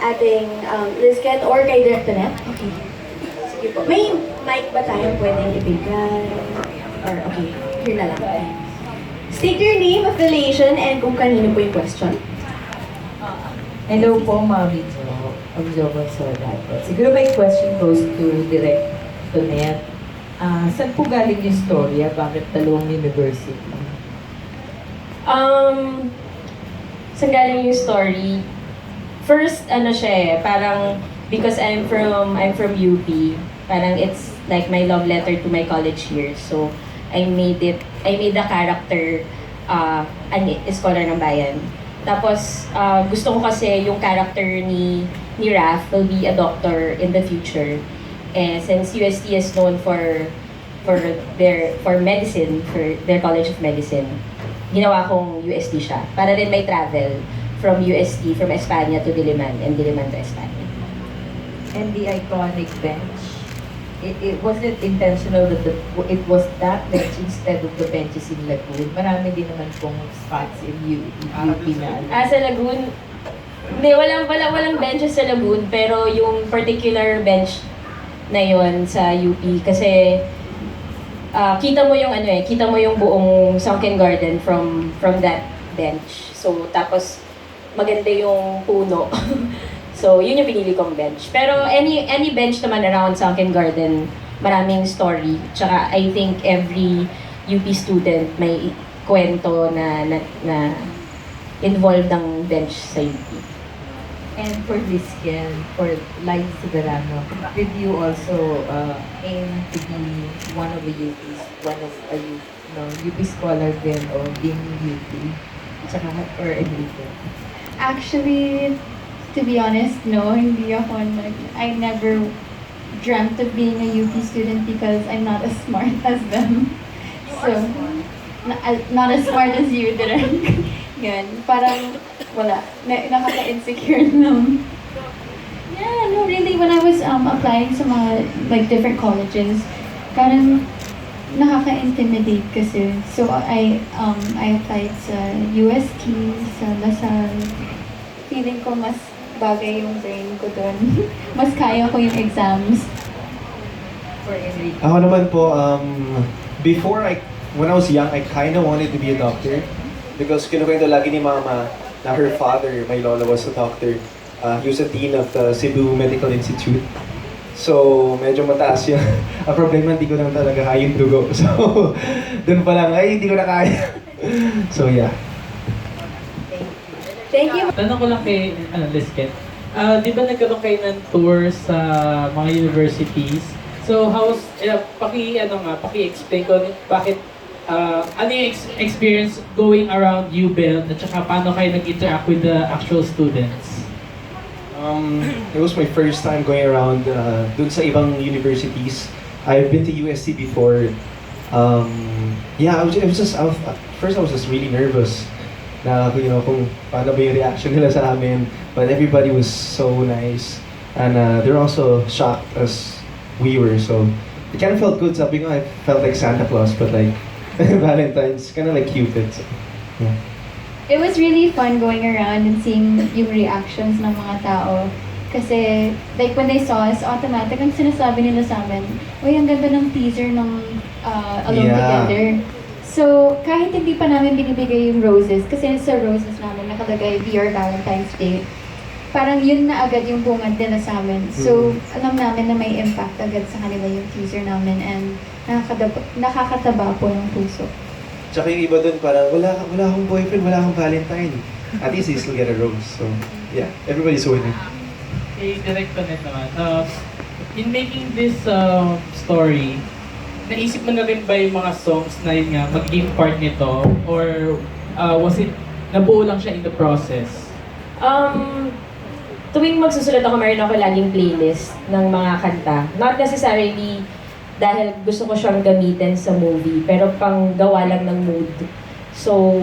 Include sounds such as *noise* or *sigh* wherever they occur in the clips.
ating um, Lizket or kay Direct. Okay. Sige po. May mic ba tayong pwedeng ibigay? Or okay, here na lang. State your name, affiliation, and kung kanino po yung question. Hello po, Mami Jo. Observer Sorato. Siguro my question goes to Direct Tonet. Ah, saan po galing yung storya? Bakit dalawang university? Um, saan galing yung story? First, ano siya eh, parang because I'm from I'm from UP, parang it's like my love letter to my college years. So, I made it, I made the character uh, an scholar ng bayan. Tapos, uh, gusto ko kasi yung character ni ni Raph will be a doctor in the future. And since UST is known for for their for medicine, for their College of Medicine, ginawa kong UST siya. Para rin may travel from UST, from Espanya to Diliman, and Diliman to Espanya. And the iconic bench. It, it wasn't intentional that the, it was that bench instead of the benches in Lagoon. Marami din naman pong spots in U, UP na. ano. Ah, sa Lagoon, hindi, walang, walang, walang benches sa Lagoon, pero yung particular bench na yon sa UP, kasi ah, kita mo yung ano eh, kita mo yung buong sunken garden from from that bench. So, tapos maganda yung puno. *laughs* so, yun yung pinili kong bench. Pero any any bench naman around sunken garden, maraming story. Tsaka I think every UP student may kwento na na, na involved ang bench sa UP. And for this Ken, for Liza Soberano, did you also uh, aim to be one of the UPs, one of a U, no, UP scholar din o being UP? Tsaka, or anything? Actually, to be honest, no, hindi ako nag, I never dreamt of being a UP student because I'm not as smart *laughs* as them. So, na- uh, not as smart as you, Direk. *laughs* Yan, parang wala, na, nakaka-insecure *laughs* lang. Yeah, no, really, when I was um, applying sa mga, like, different colleges, parang nakaka-intimidate kasi. So, I, um, I applied sa UST, sa LaSalle. Feeling ko mas bagay yung brain ko doon. *laughs* mas kaya ko yung exams. Ako naman po, um, before I, when I was young, I kind of wanted to be a doctor. Because kinukwento lagi ni mama na her father, my lola, was a doctor. Uh, he was a dean of the Cebu Medical Institute. So, medyo mataas yun. *laughs* Ang problema, hindi ko lang talaga kaya yung dugo. *laughs* So, dun pa lang, ay, hindi ko na kaya. *laughs* so, yeah. Thank you. Tanong ko lang kay ano, Lisket. Ah, di ba nagkaroon kayo ng tour sa mga universities? So, how's, eh, paki, ano nga, paki-explain ko bakit, ah, ano yung ex- experience going around UBEL at saka paano kayo nag-interact with the actual students? Um, it was my first time going around uh, dun sa ibang universities. I've been to USC before. Um, yeah, I was, was just, I was, first I was just really nervous na you know kung paano ba yung reaction nila sa amin. But everybody was so nice. And uh, they're also shocked as we were. So it kind of felt good. Sabi ko, I felt like Santa Claus, but like *laughs* Valentine's, kind of like Cupid. So, yeah. It was really fun going around and seeing yung reactions ng mga tao. Kasi, like, when they saw us, automatic ang sinasabi nila sa amin, Uy, ang ganda ng teaser ng uh, Alone Yeah. Together. So, kahit hindi pa namin binibigay yung roses, kasi sa roses namin nakalagay Dear Valentine's Day, parang yun na agad yung bungad nila sa amin. So, alam namin na may impact agad sa kanila yung teaser namin and nakakataba, nakakataba po ng puso. Tsaka yung iba dun parang, wala, wala akong boyfriend, wala akong Valentine. At least they still get a rose. So, yeah, everybody's winning. Kay Direct Connect naman, uh, in making this uh, story, naisip mo na rin ba yung mga songs na yun nga, magiging part nito? Or uh, was it, nabuo lang siya in the process? Um, tuwing magsusulat ako, meron ako laging playlist ng mga kanta. Not necessarily dahil gusto ko siyang gamitin sa movie, pero pang gawa lang ng mood. So,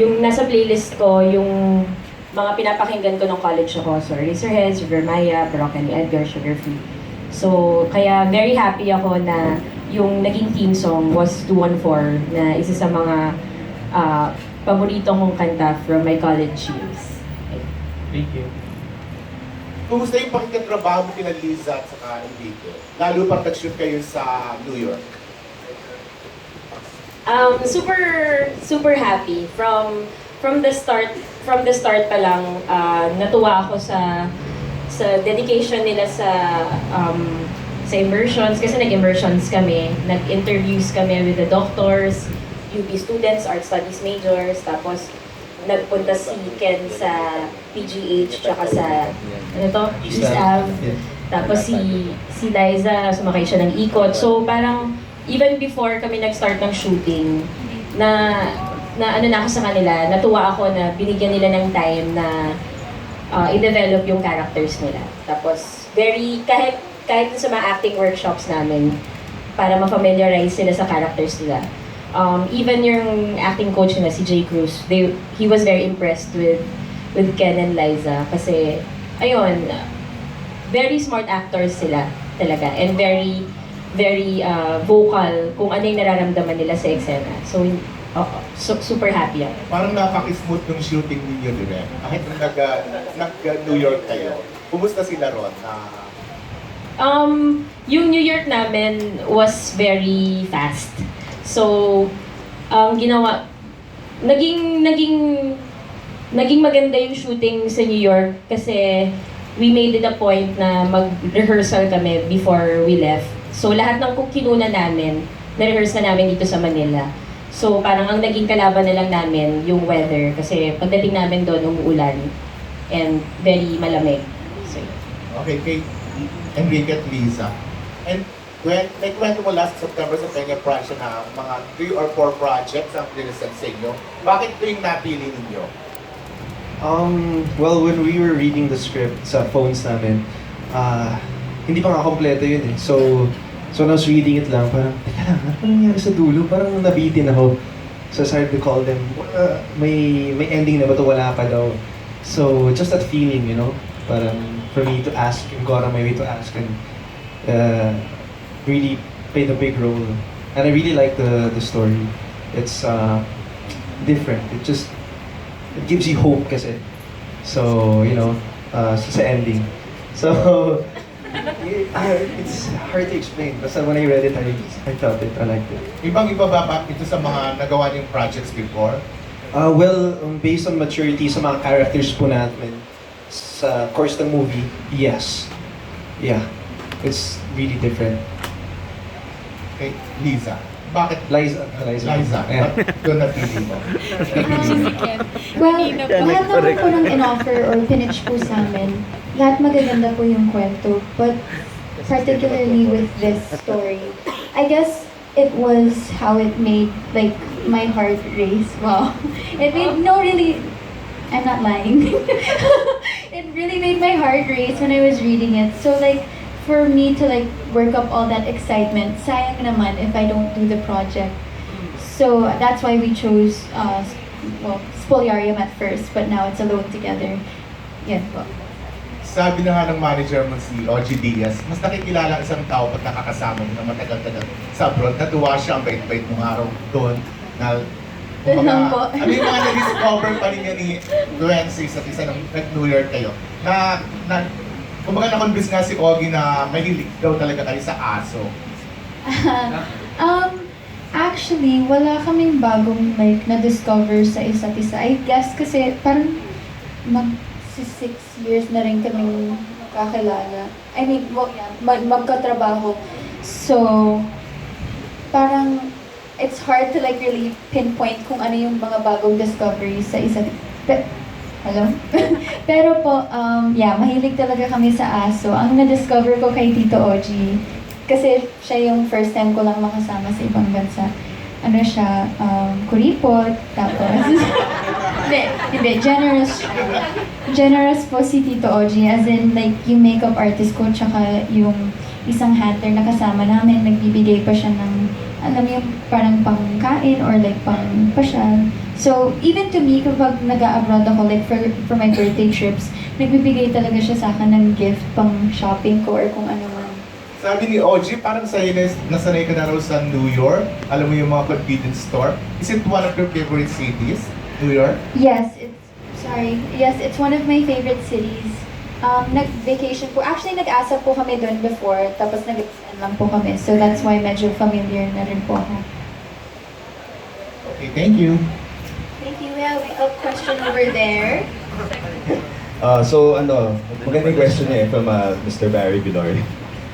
yung nasa playlist ko, yung mga pinapakinggan ko nung college ako. So, Razorheads, River Maya, Baroque ni Edgar, Sugar Free. So, kaya very happy ako na yung naging theme song was 214 na isa sa mga ah, paborito kong kanta from my college years. Thank you. Kumusta yung pakikatrabaho mo kina Liza at saka Enrique? Lalo pag nag-shoot kayo sa New York. Um, super super happy from from the start from the start pa lang uh, natuwa ako sa sa dedication nila sa um, sa immersions kasi nag-immersions kami, nag-interviews kami with the doctors, UP students, art studies majors, tapos nagpunta si Ken sa PGH tsaka sa ano to? East Ave. Tapos si si Liza, sumakay siya ng ikot. So parang even before kami nag-start ng shooting, na na ano na ako sa kanila, natuwa ako na binigyan nila ng time na uh, i-develop yung characters nila. Tapos very kahit kahit sa mga acting workshops namin para ma-familiarize sila sa characters nila. Um, even yung acting coach na si Jay Cruz, they, he was very impressed with with Ken and Liza kasi ayun, very smart actors sila talaga and very very uh, vocal kung ano yung nararamdaman nila sa eksena. So, uh, so super happy ako. Parang napaka-smooth ng shooting ninyo direct. Kahit nung nag, nag New York kayo, kumusta sila ron? Na Um, yung New York namin was very fast. So, ang ginawa, naging, naging, naging maganda yung shooting sa New York kasi we made it a point na mag-rehearsal kami before we left. So, lahat ng kinuna namin, na-rehearse na namin dito sa Manila. So, parang ang naging kalaban na lang namin yung weather kasi pagdating namin doon, umuulan and very malamig. So. Okay, kay Enrique at Liza. And when, like, kwento mo last September sa Peña Francia na mga 3 or 4 projects ang pinisan sa inyo. Bakit ito yung napili ninyo? Um, well, when we were reading the script sa phones namin, ah, hindi pa nga kompleto yun eh. So, so when I was reading it lang, parang, teka lang, ano nangyari sa dulo? Parang nabitin ako. So I started to call them, "Wala, may, may ending na ba to? Wala pa daw. So, just that feeling, you know, parang for me to ask and go out of my way to ask and uh, really played a big role. And I really like the, the story. It's uh, different. It just it gives you hope kasi. So, you know, uh, sa ending. So, *laughs* it's hard to explain. Basta when I read it, I, I felt it. I liked it. Ibang-iba ba ba ito sa mga nagawa niyong projects before? Uh, well, um, based on maturity sa mga characters po natin sa course ng movie, yes. Yeah. It's really different. Kay Liza. Bakit Liza. Liza. Liza? *laughs* Yeah. Ba't napili mo? Napili mo. Well, lahat naman po ng in-offer or pinitch po sa amin, lahat magaganda po yung kwento. But particularly with this story, I guess it was how it made like my heart race. Wow. *laughs* It made, no really, I'm not lying. *laughs* it really made my heart race when I was reading it. So like, for me to like work up all that excitement, sayang naman if I don't do the project. So that's why we chose, uh, well, Spoliarium at first, but now it's Alone Together. Yan po. Sabi na nga ng manager mo si OG Diaz, mas nakikilala ang isang tao pag nakakasama mo na matagal-tagal sa abroad. Natuwa siya ang bait-bait mong araw doon. Na, lang po. ano yung mga na-discover pa rin niya ni Luensis at isa ng nag-New York kayo? Na, na kumbaga na-convince nga si Ogie na mahilig daw talaga kayo sa aso. *laughs* um, actually, wala kaming bagong like na-discover sa isa't isa. I guess kasi parang mag six years na rin kaming kakilala. I mean, mag magkatrabaho. So, parang it's hard to like really pinpoint kung ano yung mga bagong discoveries sa isa't pe- Hello? *laughs* Pero po, um, yeah, mahilig talaga kami sa aso. Ang na-discover ko kay Tito Oji, kasi siya yung first time ko lang makasama sa ibang bansa. Ano siya, um, kuripot, tapos... *laughs* hindi, hindi, generous. Generous po si Tito Oji, as in, like, yung makeup artist ko, tsaka yung isang hatter na kasama namin, nagbibigay pa siya ng, alam yung parang pangkain or like pang pasyal. So, even to me, kapag nag-abroad ako, like for, for my birthday trips, nagbibigay talaga siya sa akin ng gift pang shopping ko or kung ano man. Sabi ni OG, parang sa'yo na nasanay ka na raw sa New York. Alam mo yung mga convenience store. Is it one of your favorite cities? New York? Yes, it's, sorry, yes, it's one of my favorite cities. Um, nag-vacation po. Actually, nag-asa po kami doon before, tapos nag-extend lang po kami. So that's why medyo familiar na rin po ako. Okay, thank you. Question over there. *laughs* Uh, so, ano, magandang question eh from uh, Mr. Barry Bilori.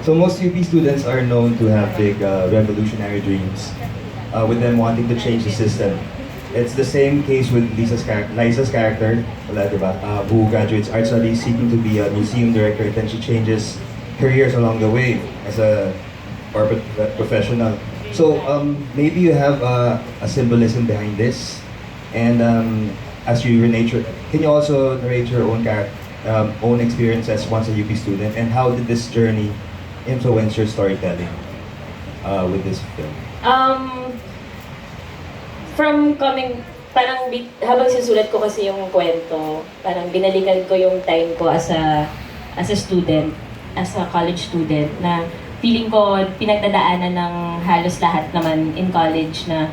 So, most UP students are known to have big uh, revolutionary dreams, uh, with them wanting to change the system. It's the same case with Lisa's char- Liza's character, diba? Uh, who graduates art studies seeking to be a museum director, then she changes careers along the way as a corporate professional. So, um, maybe you have uh, a symbolism behind this, and um, as you relate your, can you also narrate your own char- um, own experience as once a UP student, and how did this journey influence your storytelling uh, with this film? Um, from coming, parang habang sinusulat ko kasi yung kwento, parang binalikan ko yung time ko as a, as a student, as a college student, na feeling ko pinagdadaanan ng halos lahat naman in college na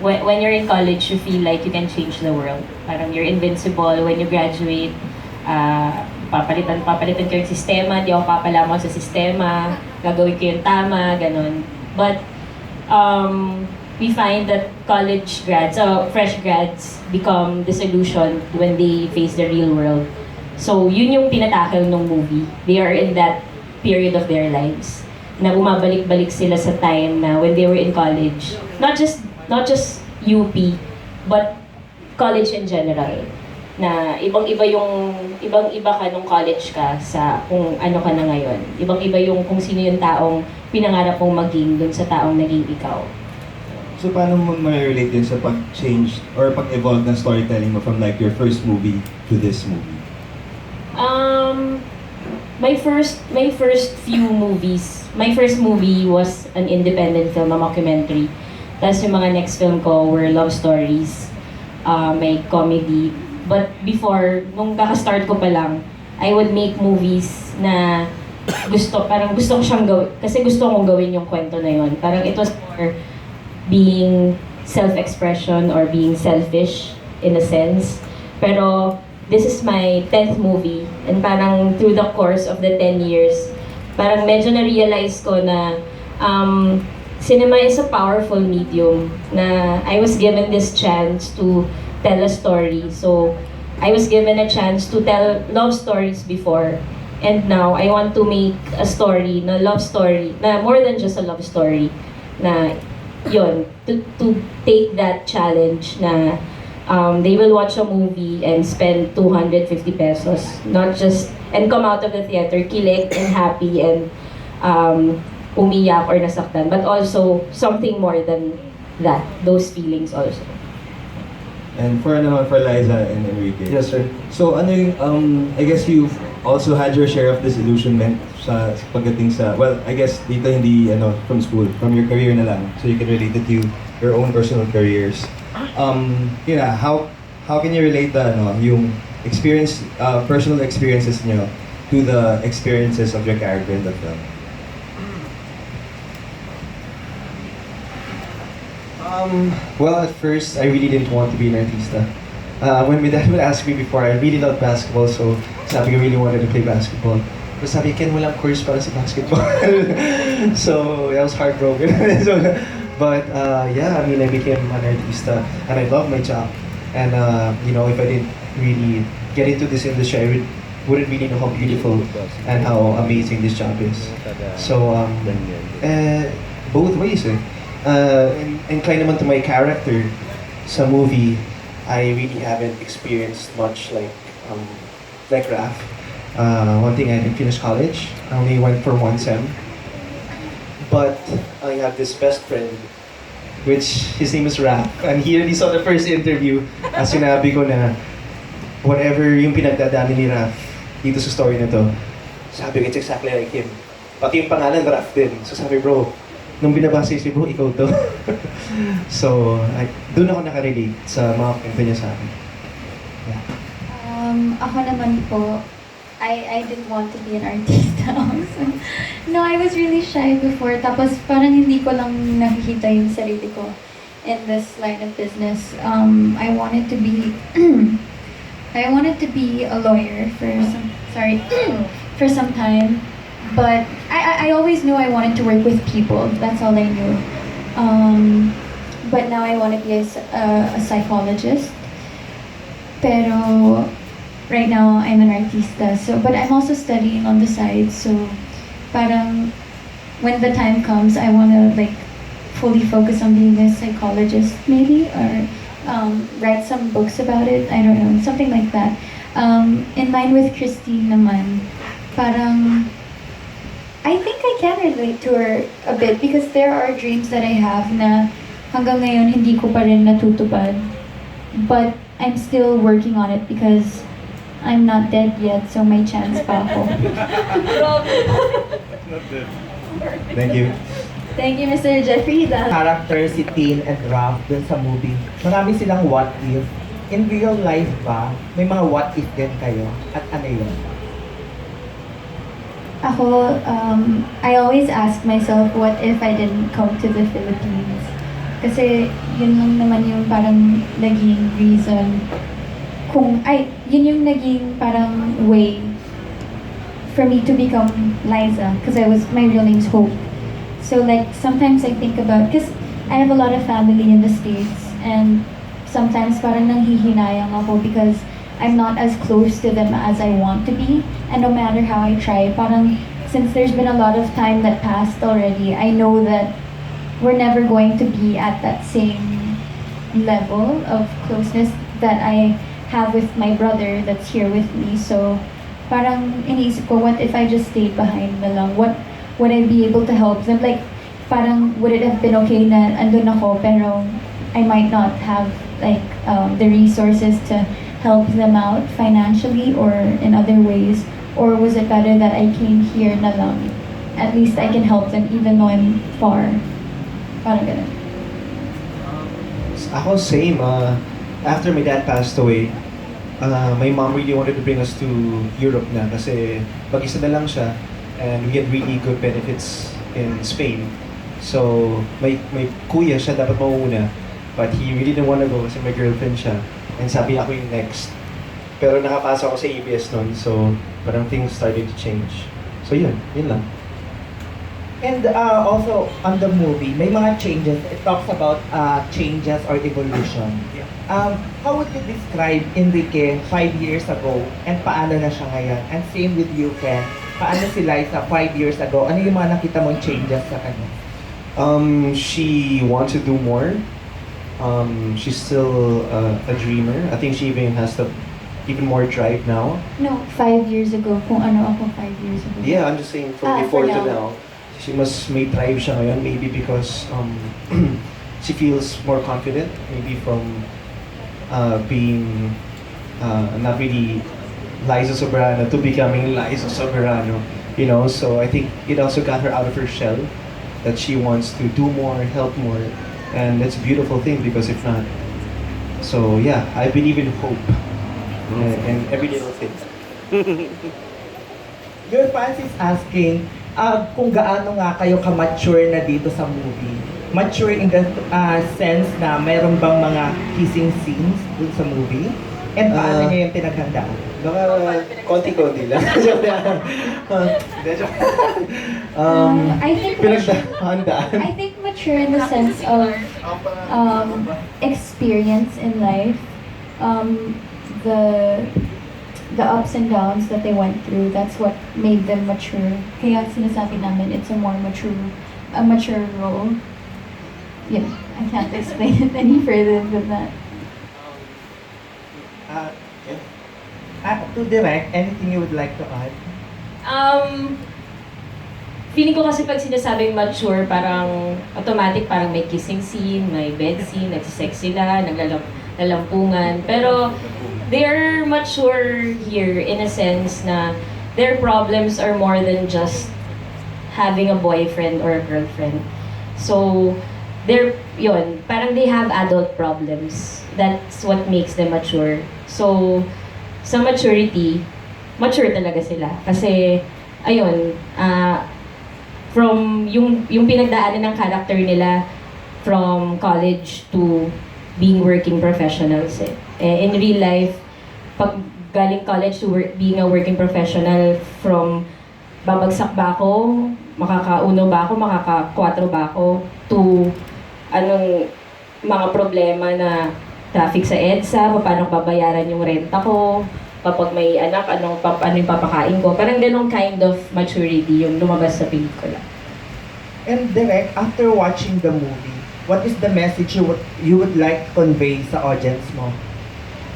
when, when you're in college, you feel like you can change the world. Parang you're invincible when you graduate. ah papalitan, papalitan ko yung sistema, di ako papalamon sa sistema, gagawin ko yung tama, ganun. But um, we find that college grads, uh, fresh grads, become disillusioned when they face the real world. So, yun yung pinatakel ng movie. They are in that period of their lives na bumabalik-balik sila sa time na when they were in college. Not just not just UP, but college in general. Na ibang-iba yung ibang-iba ka nung college ka sa kung ano ka na ngayon. Ibang-iba yung kung sino yung taong pinangarap mong maging dun sa taong naging ikaw. So, paano mo ma-relate yun sa pag-change or pag-evolve ng storytelling mo from like your first movie to this movie? Um, my first my first few movies, my first movie was an independent film, a mockumentary. Tapos yung mga next film ko were love stories, uh, may comedy. But before, nung kaka-start ko pa lang, I would make movies na gusto, parang gusto ko siyang gawin, kasi gusto kong gawin yung kwento na yun. Parang it was for being self-expression or being selfish in a sense. Pero this is my 10th movie and parang through the course of the 10 years, parang medyo na-realize ko na um, cinema is a powerful medium na I was given this chance to tell a story. So, I was given a chance to tell love stories before. And now, I want to make a story, na love story, na more than just a love story. Na, yun, to, to take that challenge na um, they will watch a movie and spend 250 pesos. Not just, and come out of the theater kilig and happy and um, umiyak or nasaktan, but also something more than that, those feelings also. And for naman, for Liza and Enrique. Yes, sir. So ano yung, um, I guess you've also had your share of disillusionment sa sa pagdating sa, well, I guess dito hindi, ano, from school, from your career na lang. So you can relate it to your own personal careers. Um, you know, how, how can you relate the, ano, yung experience, uh, personal experiences nyo to the experiences of your character in the film? Um, well, at first, I really didn't want to be an artista. Uh, when my dad would ask me before, I really loved basketball, so sabi ko really wanted to play basketball. Pero sabi, Ken, walang course para sa basketball. *laughs* so, I was heartbroken. *laughs* so, but, uh, yeah, I mean, I became an artista, and I love my job. And, uh, you know, if I didn't really get into this industry, I would, wouldn't really know how beautiful and how amazing this job is. So, um, eh, both ways eh. Uh, in- inclined naman to my character sa movie, I really haven't experienced much like um, like Raph. Uh, one thing I didn't finish college. I only went for one sem. But I have this best friend, which his name is Raph. And he already saw the first interview. *laughs* As sinabi ko na whatever yung pinagdadaanan ni Raph dito sa story na to, sabi ko, it's exactly like him. Pati yung pangalan, Raph din. So sabi, bro, nung binabasa yung bro, ikaw to. *laughs* so, I, doon ako nakarelate sa mga kwento niya sa akin. Um, ako naman po, I, I didn't want to be an artista *laughs* also. No, I was really shy before. Tapos parang hindi ko lang nakikita yung sarili ko in this line of business. Um, I wanted to be, *clears throat* I wanted to be a lawyer for some, sorry, *clears throat* for some time. But I, I, always knew I wanted to work with people. That's all I knew. Um, but now I want to be a psychologist. Pero right now I'm an artista. So, but I'm also studying on the side. So, parang when the time comes, I want to like fully focus on being a psychologist, maybe, or um, write some books about it. I don't know, something like that. Um, in line with Christine naman, parang I think I can relate to her a bit because there are dreams that I have na hanggang ngayon hindi ko pa rin natutupad. But I'm still working on it because I'm not dead yet, so may chance pa ako. Thank you. Thank you, Mr. Jeffrey. The character si Tin and Ralph dun sa movie, marami silang what if. In real life ba, may mga what if din kayo? At ano yun? Ako, um, I always ask myself, what if I didn't come to the Philippines? Kasi yun lang naman yung parang naging reason kung, ay, yun yung naging parang way for me to become Liza. Because I was, my real name's Hope. So like, sometimes I think about, because I have a lot of family in the States, and sometimes parang nanghihinayang ako because I'm not as close to them as I want to be. And no matter how I try, parang since there's been a lot of time that passed already, I know that we're never going to be at that same level of closeness that I have with my brother that's here with me. So parang iniisip ko, what if I just stayed behind na lang? What would I be able to help them? Like, parang would it have been okay na andun ako pero I might not have like um, the resources to help them out financially or in other ways? Or was it better that I came here na lang? At least I can help them even though I'm far. Parang ganun. Ako, same. Uh, after my dad passed away, uh, my mom really wanted to bring us to Europe na kasi mag-isa na lang siya and we had really good benefits in Spain. So, my, may kuya siya dapat mauuna but he really didn't want to go kasi may girlfriend siya and sabi ako yung next. Pero nakapasok ako sa ABS noon so parang things started to change. So yun, yun lang. And uh, also, on the movie, may mga changes. It talks about uh, changes or evolution. Um, how would you describe Enrique five years ago and paano na siya ngayon? And same with you, Ken. Paano si Liza five years ago? Ano yung mga nakita mong changes sa kanya? Um, she wants to do more. Um, she's still uh, a dreamer. I think she even has the even more drive now. No, five years ago. Kung ano ako five years ago. Yeah, I'm just saying from Ah, before to now. She must may drive siya ngayon maybe because um, *clears throat* she feels more confident maybe from uh, being uh, not really Liza Soberano to becoming Liza Soberano. You know, so I think it also got her out of her shell that she wants to do more, help more, and it's a beautiful thing because if not, so yeah, I believe in hope and, and every little thing. *laughs* Your fans is asking uh, kung gaano nga kayo ka-mature na dito sa movie. Mature in the uh, sense na mayroon bang mga kissing scenes dun sa movie? And paano Ah. niyo yung pinaghandaan? Baka konti-konti lang. *laughs* Joke lang. Ah, Hindi, joke. um, I think pinagdahandaan. I think mature in the sense of um, experience in life, um, the the ups and downs that they went through. That's what made them mature. Kaya sinasabi namin it's a more mature, a mature role. Yeah, I can't explain it *laughs* any further than that. Uh, uh, to direct, anything you would like to add? Um, feeling ko kasi pag sinasabing mature, parang automatic, parang may kissing scene, may bed scene, nagsisex sila, naglalampungan. Pero they are mature here in a sense na their problems are more than just having a boyfriend or a girlfriend. So, they're, yun, parang they have adult problems. That's what makes them mature. So, sa maturity, mature talaga sila. Kasi, ayun, ah, from yung, yung pinagdaanan ng character nila from college to being working professionals eh. Eh, in real life, pag galing college to work, being a working professional from babagsak ba ako, makakauno ba ako, makaka-kwatro ba ako, to anong mga problema na traffic sa EDSA, paano babayaran yung renta ko, kapag may anak, anong, pap, ano yung papakain ko. Parang ganong kind of maturity yung lumabas sa pelikula. And Direk, after watching the movie, what is the message you would, you would like to convey sa audience mo?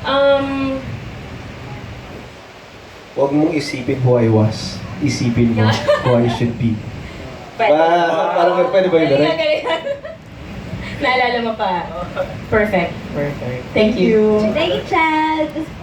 Um, Huwag mong isipin who I was. Isipin mo *laughs* who I should be. pwede. Pa, parang pwede ba yun, Galing Direk? nga, galing. Naalala mo pa. Perfect. Perfect. Thank you. Thank you, Chad.